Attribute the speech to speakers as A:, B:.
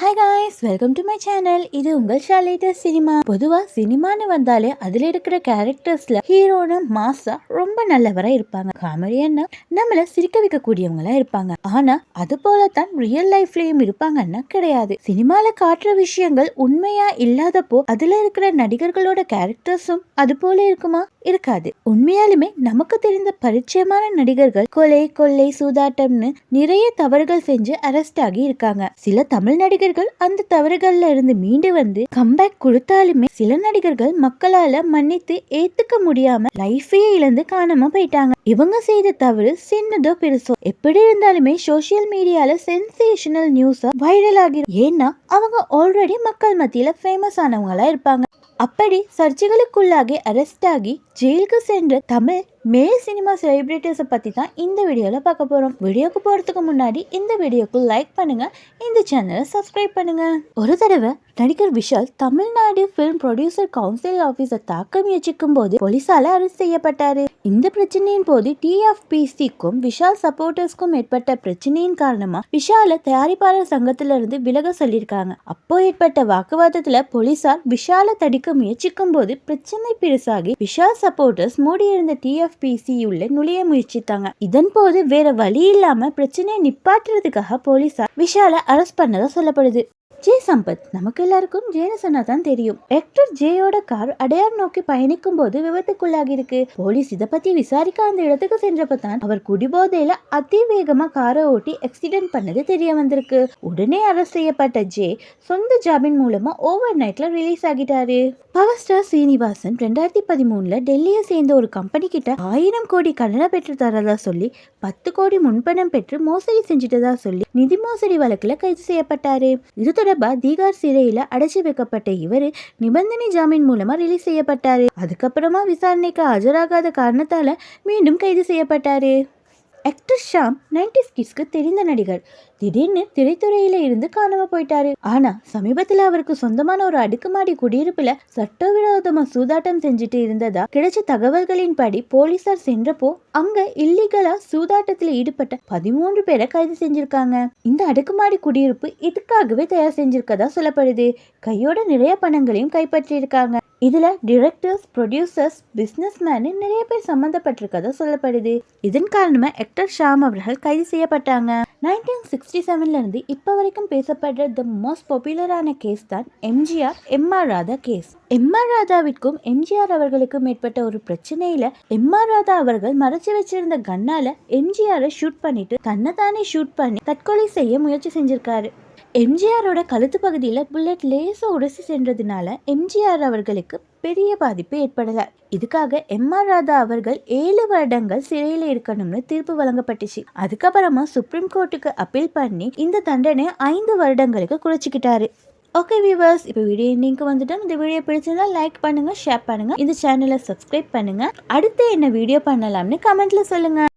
A: Hi guys! Guys welcome to my channel இது உங்கள் ஷாலேட்டர் cinema. பொதுவா சினிமான்னு வந்தாலே அதுல இருக்கிற கேரக்டர்ஸ்ல ஹீரோனு மாசா ரொம்ப நல்லவரா இருப்பாங்க. காமெடியன்னா நம்மள சிரிக்க வைக்கக்கூடியவங்களா இருப்பாங்க. ஆனா அது போலத்தான் ரியல் லைஃப்லயும் இருப்பாங்கன்னா கிடையாது. சினிமால காட்டுற விஷயங்கள் உண்மையா இல்லாதப்போ அதுல இருக்கிற நடிகர்களோட கேரக்டர்ஸும் அது போல இருக்குமா? இருக்காது. உண்மையாலுமே நமக்கு தெரிந்த பரிச்சயமான நடிகர்கள் கொலை கொள்ளை சூதாட்டம்னு நிறைய தவறுகள் செஞ்சு அரெஸ்ட் ஆகி இருக்காங்க. சில தமிழ் நடிகர்கள் அந்த தவறுகள்ல இருந்து மீண்டு வந்து கம்பேக் கொடுத்தாலுமே சில நடிகர்கள் மக்களால மன்னித்து ஏத்துக்க முடியாம லைஃபையே இழந்து காணாம போயிட்டாங்க. இவங்க செய்த தவறு சின்னதோ பெருசோ. எப்படி இருந்தாலுமே சோசியல் மீடியால சென்சேஷனல் நியூஸா வைரல் ஆகிரும் ஏன்னா அவங்க ஆல்ரெடி மக்கள் மத்தியில ஃபேமஸ் ஆனவங்களா இருப்பாங்க. அப்படி சர்ச்சைகளுக்குள்ளாகி அரெஸ்ட் ஆகி ஜெயிலுக்கு சென்ற தமிழ் மேல் சினிமா செலிப்ரிட்டிஸை பற்றி தான் இந்த வீடியோவில் பார்க்க போகிறோம் வீடியோக்கு போகிறதுக்கு முன்னாடி இந்த வீடியோக்கு லைக் பண்ணுங்கள் இந்த சேனலை சப்ஸ்கிரைப் பண்ணுங்க. ஒரு தடவை நடிகர் Vishal Tamil Nadu film producer council ஆஃபீஸை தாக்க முயற்சிக்கும் போது போலீஸால அரெஸ்ட் செய்யப்பட்டார். இந்த பிரச்சனையின் போது டிஎஃபிசிக்கும் விஷால் சப்போர்ட்டர்ஸ்க்கும் ஏற்பட்ட பிரச்சனையின் காரணமாக விஷாலை தயாரிப்பாளர் சங்கத்திலிருந்து விலக சொல்லியிருக்காங்க. அப்போ ஏற்பட்ட வாக்குவாதத்தில் போலீசார் விஷாலை தடிக்க முயற்சிக்கும் போது பிரச்சனை பெருசாகி விஷால் சப்போர்ட்டர்ஸ் மூடியிருந்த டிஎஃபிசி உள்ள நுழைய முயற்சித்தாங்க. இதன் போது வேற வழி இல்லாம பிரச்சனையை நிப்பாட்டுறதுக்காக போலீசார் விஷால அரெஸ்ட் பண்ணதா சொல்லப்படுது. ஜே சம்பத் நமக்கு எல்லாருக்கும் ஜேனசனா தான் தெரியும். ஆக்டர் ஜேயோட கார் அடையார் நோக்கி பயணிக்கும் போது விபத்துக்குள்ளாகி இருக்கு போலீஸ் இத பத்தி விசாரிக்க அந்த இடத்துக்கு சென்றப்ப தான் அவர் குடிபோதையில அதிவேகமா காரை ஓட்டி ஆக்சிடென்ட் பண்ணது தெரிய வந்திருக்கு. உடனே அரெஸ்ட் செய்யப்பட்ட ஜே சொந்த ஜாமீன் மூலமா ஓவர் நைட்ல ரிலீஸ் ஆகிட்டாரு. பவர் ஸ்டார் சீனிவாசன் ரெண்டாயிரத்தி பதிமூணுல டெல்லியை சேர்ந்த ஒரு கம்பெனி கிட்ட ஆயிரம் கோடி கடனை பெற்று தரதா சொல்லி பத்து கோடி முன்பணம் பெற்று மோசடி செஞ்சுட்டதா சொல்லி நிதி மோசடி வழக்குல கைது செய்யப்பட்டாரு. இது தொடர்பா தீகார் சிறையில் அடைச்சி வைக்கப்பட்ட இவரு நிபந்தனை ஜாமீன் மூலமா ரிலீஸ் செய்யப்பட்டாரு. அதுக்கப்புறமா விசாரணைக்கு ஆஜராகாத காரணத்தால மீண்டும் கைது செய்யப்பட்டாரு. ஆக்டர் ஷாம் நைன்டி கிட்ஸ்க்கு தெரிந்த நடிகர். திடீர்னு திரைத்துறையில இருந்து காணாம போயிட்டாரு. ஆனா சமீபத்துல அவருக்கு சொந்தமான ஒரு அடுக்குமாடி குடியிருப்புல சட்டவிரோதமா சூதாட்டம் செஞ்சுட்டு இருந்ததா கிடைச்ச தகவல்களின்படி போலீசார் சென்றப்போ அங்க இல்லீகலா சூதாட்டத்துல ஈடுபட்ட பதிமூன்று பேரை கைது செஞ்சிருக்காங்க. இந்த அடுக்குமாடி குடியிருப்பு இதுக்காகவே தயார் செஞ்சிருக்கதா சொல்லப்படுது. கையோட நிறைய பணங்களையும் கைப்பற்றியிருக்காங்க. இதுல டிரெக்டர்ஸ் ப்ரொடியூசர்ஸ் பிசினஸ் மேனு நிறைய பேர் சம்மந்தப்பட்டிருக்கதா சொல்லப்படுது. இதன் காரணமா ஆக்டர் ஷாம் அவர்கள் கைது செய்யப்பட்டாங்க. நைன்டீன் சிக்ஸ்டி செவன்ல இருந்து இப்போ வரைக்கும் பேசப்படுற த மோஸ்ட் பாப்புலரான கேஸ் தான் MGR MR Radha case MR ராதாவிற்கும் MGR அவர்களுக்கும் ஏற்பட்ட ஒரு பிரச்சனையில எம்ஆர் ராதா அவர்கள் மறைச்சு வச்சிருந்த கண்ணால் எம்ஜிஆரை ஷூட் பண்ணிட்டு தன்னைத்தானே ஷூட் பண்ணி தற்கொலை செய்ய முயற்சி செஞ்சிருக்காரு. எம்ஜிஆரோட கழுத்து பகுதியில் புல்லட் லேசாக உரசி சென்றதுனால எம்ஜிஆர் அவர்களுக்கு பெரிய பாதிப்பு ஏற்படலை. இதுக்காக எம்ஆர் ராதா அவர்கள் ஏழு வருடங்கள் சிறையில் இருக்கணும்னு தீர்ப்பு வழங்கப்பட்டுச்சு. அதுக்கப்புறமா சுப்ரீம் கோர்ட்டுக்கு அப்பீல் பண்ணி இந்த தண்டனை ஐந்து வருடங்களுக்கு குறைச்சிக்கிட்டாரு. ஓகே வியூவர்ஸ் இப்போ வீடியோ எண்டிங்க்கு வந்துட்டோம். இந்த வீடியோ பிடிச்சிருந்தா லைக் பண்ணுங்க ஷேர் பண்ணுங்க. இந்த சேனலை சப்ஸ்கிரைப் பண்ணுங்க. அடுத்து என்ன வீடியோ பண்ணலாம்னு கமெண்ட்ல சொல்லுங்க.